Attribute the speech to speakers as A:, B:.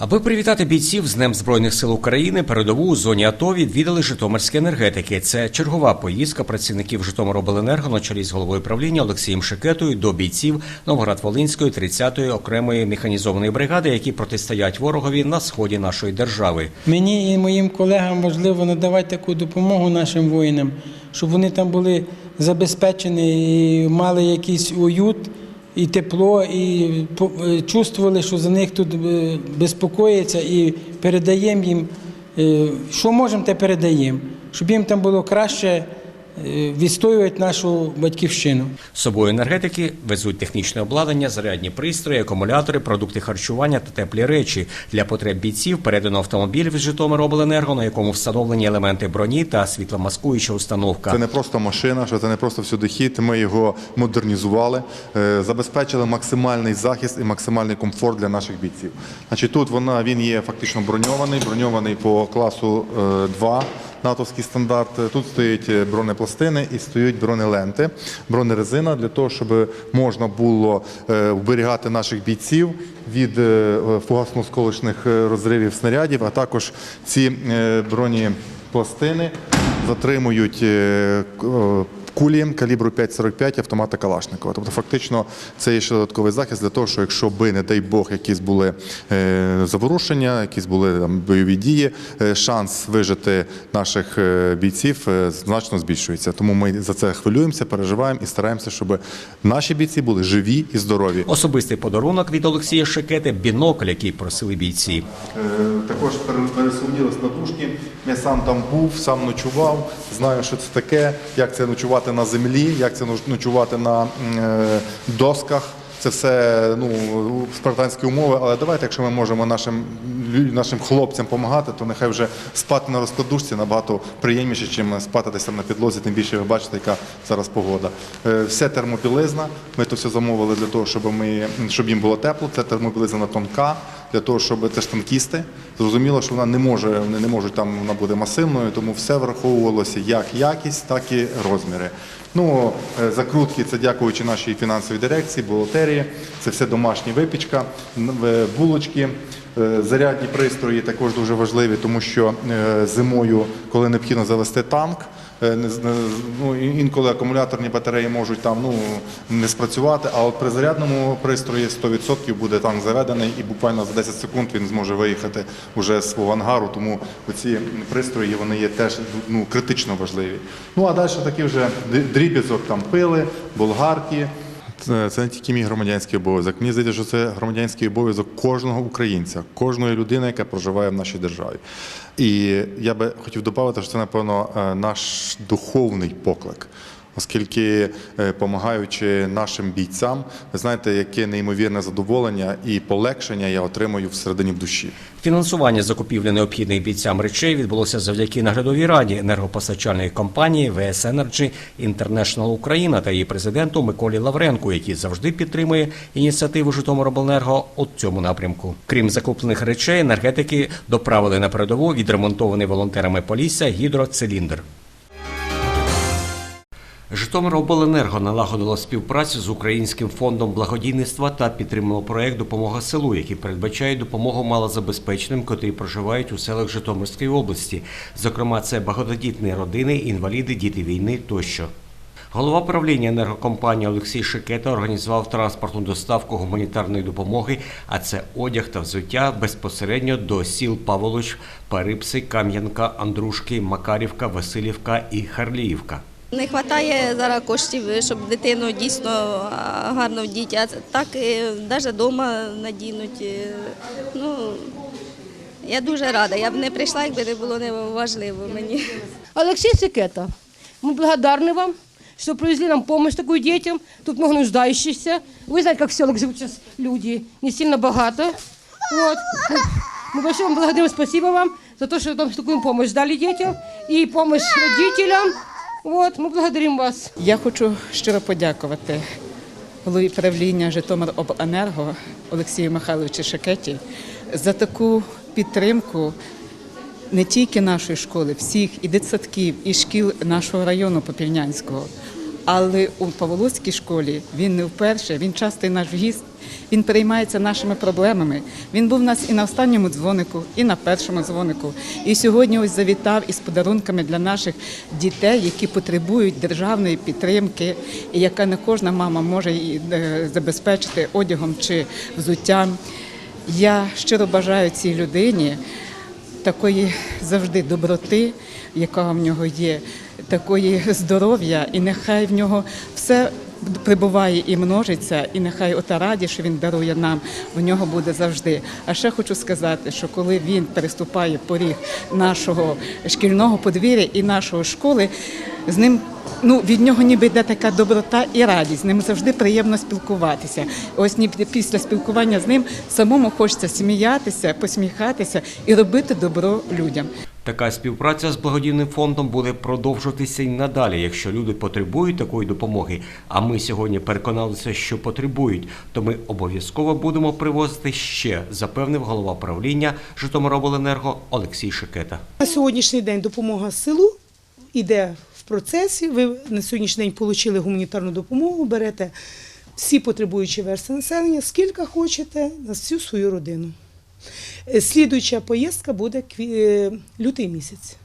A: Аби привітати бійців з Днем Збройних сил України, передову у зоні АТО відвідали житомирські енергетики. Це чергова поїздка працівників Житомиробленерго на чолі з головою правління Олексієм Шикетою до бійців Новоград-Волинської 30-ї окремої механізованої бригади, які протистоять ворогові на сході нашої держави.
B: Мені і моїм колегам важливо надавати таку допомогу нашим воїнам, щоб вони там були забезпечені і мали якийсь уют і тепло, і е, чувствували, що за них тут е, безпокоїться, і передаємо їм, е, що можемо, те передаємо, щоб їм там було краще відстоювати нашу батьківщину.
A: З собою енергетики везуть технічне обладнання, зарядні пристрої, акумулятори, продукти харчування та теплі речі. Для потреб бійців передано автомобіль від Житомиробленерго, на якому встановлені елементи броні та світломаскуюча установка.
C: Це не просто машина, що це не просто всюди хід. Ми його модернізували, е, забезпечили максимальний захист і максимальний комфорт для наших бійців. Значить, тут вона він є фактично броньований, броньований по класу е, 2. Натовський стандарт. Тут стоять е, бронепластини і стоять бронеленти, бронерезина для того, щоб можна було е, вберігати наших бійців від е, фугасно-сколочних е, розривів снарядів, а також ці бронепластини затримують кулі калібру 5,45 автомата Калашникова. Тобто, фактично, це є ще додатковий захист для того, що якщо би, не дай Бог, якісь були е, заворушення, якісь були там, бойові дії, е, шанс вижити наших е, бійців значно збільшується. Тому ми за це хвилюємося, переживаємо і стараємося, щоб наші бійці були живі і здорові.
A: Особистий подарунок від Олексія Шикети бінокль, який просили бійці.
C: Також пере- пересудились на душки. Я сам там був, сам ночував. Знаю, що це таке, як це ночувати на землі, як це ноч- ночувати на е, досках. Це все ну, спартанські умови, але давайте, якщо ми можемо нашим, нашим хлопцям допомагати, то нехай вже спати на розкладушці набагато приємніше, ніж спати десь там на підлозі, тим більше ви бачите, яка зараз погода. Е, Все термобілизна. Ми то все замовили для того, щоб, ми, щоб їм було тепло. Це термобілизна тонка, для того, щоб це ж танкісти. Зрозуміло, що вона не може, вони не можуть там, вона буде масивною, тому все враховувалося як якість, так і розміри. Ну, е, закрутки це дякуючи нашій фінансовій дирекції, бухгалтерії. Це все домашня випічка, е, булочки. Е, Зарядні пристрої також дуже важливі, тому що зимою, коли необхідно завести танк, ну, і- інколи акумуляторні батареї можуть там ну, не спрацювати, а от при зарядному пристрої 100% буде танк заведений і буквально за 10 секунд він зможе виїхати вже з свого ангару, тому ці пристрої вони є теж ну, критично важливі. Ну а далі такі вже дрібізок там пили, болгарки. Це, це не тільки мій громадянський обов'язок. Мені здається, що це громадянський обов'язок кожного українця, кожної людини, яка проживає в нашій державі. І я би хотів додати, що це, напевно, е, наш духовний поклик. Оскільки, допомагаючи нашим бійцям, ви знаєте, яке неймовірне задоволення і полегшення я отримую всередині в душі.
A: Фінансування закупівлі необхідних бійцям речей відбулося завдяки наглядовій раді енергопостачальної компанії ВС Energy International Україна та її президенту Миколі Лавренку, який завжди підтримує ініціативу Житомиробленерго у цьому напрямку. Крім закуплених речей, енергетики доправили на передову відремонтований волонтерами Полісся гідроциліндр. Житомиробленерго налагодило співпрацю з Українським фондом благодійництва та підтримало проект Допомога селу, який передбачає допомогу малозабезпеченим, котрі проживають у селах Житомирської області. Зокрема, це багатодітні родини, інваліди, діти війни тощо. Голова правління енергокомпанії Олексій Шикета організував транспортну доставку гуманітарної допомоги, а це одяг та взуття безпосередньо до сіл Паволоч, Парипси, Кам'янка, Андрушки, Макарівка, Васильівка і Харліївка.
D: Не вистачає зараз коштів, щоб дитину дійсно а, гарно вдіти, а так навіть вдома надінуть. е, Ну, я дуже рада. Я б не прийшла, якби не було не важливо мені.
E: Алексей Секета, мы благодарны вам, что привезли нам помощь такую детям. Тут много нуждающихся. Вы знаете, как в селах живут сейчас люди, не сильно богато. Вот. Мы, мы большое вам благодарим, спасибо вам за то, что нам такую помощь дали детям и помощь родителям. Вот, ми благодарим вас.
F: Я хочу щиро подякувати голові правління Житомиробленерго Олексію Михайловичу Шакеті за таку підтримку не тільки нашої школи, всіх і дитсадків, і шкіл нашого району Попільнянського. Але у Павловській школі він не вперше, він частий наш гість. Він переймається нашими проблемами. Він був у нас і на останньому дзвонику, і на першому дзвонику. І сьогодні ось завітав із подарунками для наших дітей, які потребують державної підтримки, і яка не кожна мама може е, забезпечити одягом чи взуттям. Я щиро бажаю цій людині такої завжди доброти, яка в нього є, такої здоров'я, і нехай в нього все прибуває і множиться, і нехай ота радість, що він дарує нам, в нього буде завжди. А ще хочу сказати, що коли він переступає поріг нашого шкільного подвір'я і нашої школи, з ним. Ну, від нього ніби йде така доброта і радість. З ним завжди приємно спілкуватися. Ось ніби після спілкування з ним самому хочеться сміятися, посміхатися і робити добро людям.
A: Така співпраця з благодійним фондом буде продовжуватися й надалі. Якщо люди потребують такої допомоги, а ми сьогодні переконалися, що потребують, то ми обов'язково будемо привозити ще, запевнив голова правління Житомиробленерго Олексій Шикета.
G: На сьогоднішній день допомога селу йде в процесі. Ви на сьогоднішній день отримали гуманітарну допомогу, берете всі потребуючі верстви населення, скільки хочете, на всю свою родину. Е, Слідуюча поїздка буде кві- е, лютий місяць.